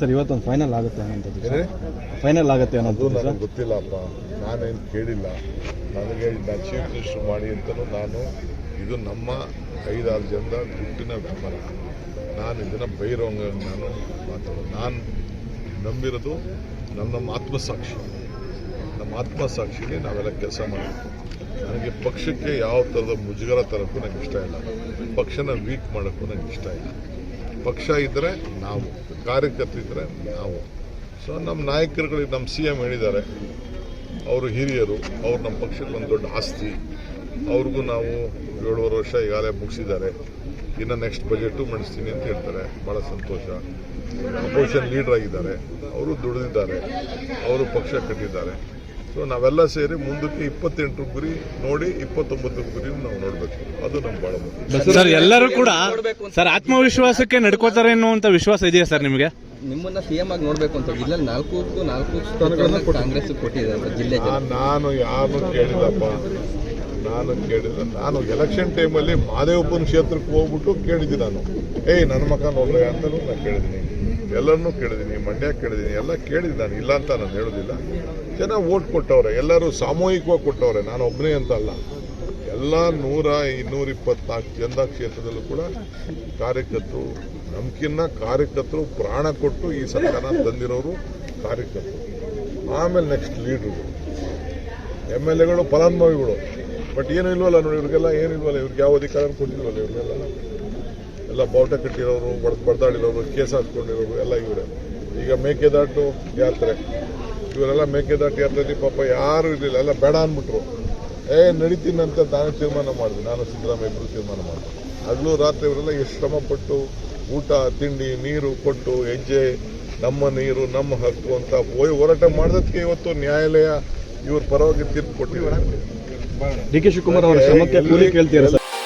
Sir ಇವತ್ತೊಂದು final ಆಗುತ್ತೆ ಅನ್ನೋದು ಫೈನಲ್ ಆಗುತ್ತೆ ಅನ್ನೋದು ನನಗೆ ಗೊತ್ತಿಲ್ಲಪ್ಪ ನಾನೇನು ಕೇಳಿಲ್ಲ. ನನಗೆ ನಾನು ಚೀಫ್ ಮಿನಿಸ್ಟರ್ ಮಾಡಿ ಅಂತಲೂ ನಾನು ಇದು ನಮ್ಮ ಐದಾರು ಜನದ ದುಡ್ಡಿನ ವ್ಯಾಪಾರ ನಾನು ಇದನ್ನು ಬೈರೋಂಗ ನಾನು ಮಾತಾಡೋದು. ನಾನು ನಂಬಿರೋದು ನನ್ನ ನಮ್ಮ ಆತ್ಮಸಾಕ್ಷಿ. ನಮ್ಮ ಆತ್ಮಸಾಕ್ಷಿಗೆ ನಾವೆಲ್ಲ ಕೆಲಸ ಮಾಡಬೇಕು ನನಗೆ ಪಕ್ಷಕ್ಕೆ ಯಾವ ಥರದ ಮುಜುಗರ ತರೋಕ್ಕೂ ನನಗೆ ಇಷ್ಟ ಇಲ್ಲ. ಪಕ್ಷನ ವೀಕ್ ಮಾಡೋಕ್ಕೂ ನನಗೆ ಇಷ್ಟ ಇಲ್ಲ. ಪಕ್ಷ ಇದ್ದರೆ ನಾವು ಕಾರ್ಯಕರ್ತರಿದ್ದರೆ ನಾವು. ಸೊ ನಮ್ಮ ನಾಯಕರುಗಳಿಗೆ ನಮ್ಮ ಸಿ ಎಂ ಹೇಳಿದ್ದಾರೆ. ಅವರು ಹಿರಿಯರು, ಅವ್ರು ನಮ್ಮ ಪಕ್ಷಕ್ಕೆ ಒಂದು ದೊಡ್ಡ ಆಸ್ತಿ. ಅವ್ರಿಗೂ ನಾವು ಏಳುವರೆ ವರ್ಷ ಈಗಾಗಲೇ ಮುಗಿಸಿದ್ದಾರೆ. ಇನ್ನು ನೆಕ್ಸ್ಟ್ ಬಜೆಟು ಮಂಡಿಸ್ತೀನಿ ಅಂತ ಹೇಳ್ತಾರೆ. ಭಾಳ ಸಂತೋಷ. ಅಪೋಸಿಷನ್ ಲೀಡರ್ ಆಗಿದ್ದಾರೆ. ಅವರು ದುಡಿದಿದ್ದಾರೆ. ಅವರು ಪಕ್ಷ ಕಟ್ಟಿದ್ದಾರೆ. ಸೊ ನಾವೆಲ್ಲ ಸೇರಿ ಮುಂದಕ್ಕೆ ಇಪ್ಪತ್ತೆಂಟು ಗುರಿ ನೋಡಿ ಇಪ್ಪತ್ತೊಂಬತ್ತು ಗುರಿ ನಾವು ನೋಡಬೇಕು. ಅದು ನಮ್ಮ ಬಹಳ ಮುಖ್ಯ. ಸರ್ ಎಲ್ಲರೂ ಕೂಡ ಸರ್ ಆತ್ಮವಿಶ್ವಾಸಕ್ಕೆ ನಡ್ಕೋತಾರೆ ಅನ್ನುವಂತ ವಿಶ್ವಾಸ ಇದೆಯಾ ಸರ್ ನಿಮಗೆ? ನಿಮ್ಮನ್ನ ಸಿಎಂ ಆಗಿ ನೋಡ್ಬೇಕು ಅಂತ ಜಿಲ್ಲೆ ನಾಲ್ಕು ನಾಲ್ಕು ಸ್ಥಾನಗಳನ್ನ ಕಾಂಗ್ರೆಸ್ ಕೊಟ್ಟಿದ್ದಾರೆ. ಅಂತ ಜಿಲ್ಲೆ ನಾನ್- ಯಾರು ಕೇಳಿದಪ್ಪ ನಾನು ಕೇಳಿಲ್ಲ. ನಾನು ಎಲೆಕ್ಷನ್ ಟೈಮಲ್ಲಿ ಮಾದೇವಪ್ಪನ ಕ್ಷೇತ್ರಕ್ಕೆ ಹೋಗ್ಬಿಟ್ಟು ಕೇಳಿದ್ದೆ ನಾನು. ಏಯ್ ನನ್ನ ಮಕ್ಕ ನೋಡ್ರೆ ಅಂತಲೂ ನಾನು ಕೇಳಿದ್ದೀನಿ. ಎಲ್ಲರನ್ನೂ ಕೇಳಿದ್ದೀನಿ ಮಂಡ್ಯ ಕೇಳಿದ್ದೀನಿ, ಎಲ್ಲ ಕೇಳಿದ್ದೀನಿ ನಾನು, ಇಲ್ಲ ಅಂತ ನಾನು ಹೇಳೋದಿಲ್ಲ. ಜನ ಓಟ್ ಕೊಟ್ಟವ್ರೆ, ಎಲ್ಲರೂ ಸಾಮೂಹಿಕವಾಗಿ ಕೊಟ್ಟವ್ರೆ, ನಾನು ಒಬ್ಬನೇ ಅಂತ ಅಲ್ಲ. ಎಲ್ಲ ನೂರ ಇನ್ನೂರ ಇಪ್ಪತ್ನಾಲ್ಕು ಕ್ಷೇತ್ರದಲ್ಲೂ ಕೂಡ ಕಾರ್ಯಕರ್ತರು, ನಮ್ಕಿನ್ನ ಕಾರ್ಯಕರ್ತರು ಪ್ರಾಣ ಕೊಟ್ಟು ಈ ಸರ್ಕಾರ ತಂದಿರೋರು ಕಾರ್ಯಕರ್ತರು. ಆಮೇಲೆ ನೆಕ್ಸ್ಟ್ ಲೀಡ್ರು ಎಂ ಎಲ್ ಎಗಳು ಫಲಾನುಭವಿಗಳು ಬಟ್ ಏನು ಇಲ್ವಲ್ಲ ನೋಡಿ, ಇವ್ರಿಗೆಲ್ಲ ಏನು ಇಲ್ವಲ್ಲ, ಇವ್ರಿಗೆ ಯಾವ ಅಧಿಕಾರ ಕೊಟ್ಟಿಲ್ವಲ್ಲ, ಇವ್ರಿಗೆಲ್ಲ. ಎಲ್ಲ ಬಾವುಟ ಕಟ್ಟಿರೋರು, ಬಡ ಬಡ್ದಾಡಿರೋರು ಕೇಸ್ ಹಾಕ್ಕೊಂಡಿರೋರು ಎಲ್ಲ ಇವರೇ. ಈಗ ಮೇಕೆದಾಟು ಯಾತ್ರೆ. ಇವರೆಲ್ಲ ಮೇಕೆದಾಟು ಯಾತ್ರೆಯಲ್ಲಿ ಪಾಪ ಯಾರು ಇರಲಿಲ್ಲ. ಎಲ್ಲ ಬೇಡ ಅಂದ್ಬಿಟ್ರು. ಏ, ನಡೀತೀನಿ ಅಂತ ನಾನು ತೀರ್ಮಾನ ಮಾಡಿದೆ. ನಾನು ಸಿದ್ದರಾಮಯ್ಯ ಇಬ್ಬರು ತೀರ್ಮಾನ ಮಾಡಿದೆ. ಹಗಲು ರಾತ್ರಿ ಇವರೆಲ್ಲ ಎಷ್ಟು ಶ್ರಮಪಟ್ಟು ಊಟ, ತಿಂಡಿ, ನೀರು ಕೊಟ್ಟು ಹೆಜ್ಜೆ, ನಮ್ಮ ನೀರು, ನಮ್ಮ ಹಕ್ಕು ಅಂತ ಹೋಯ್ ಹೋರಾಟ ಮಾಡಿದಕ್ಕೆ ಇವತ್ತು ನ್ಯಾಯಾಲಯ ಇವ್ರ ಪರವಾಗಿ ತೀರ್ಪು ಕೊಟ್ಟಿದ್ದಾರೆ ಡಿ ಕೆ ಶಿವಕುಮಾರ್ ಅವರ ಶ್ರಮಕ್ಕೆ ಕೂಲಿ ಕೇಳ್ತೀರಾ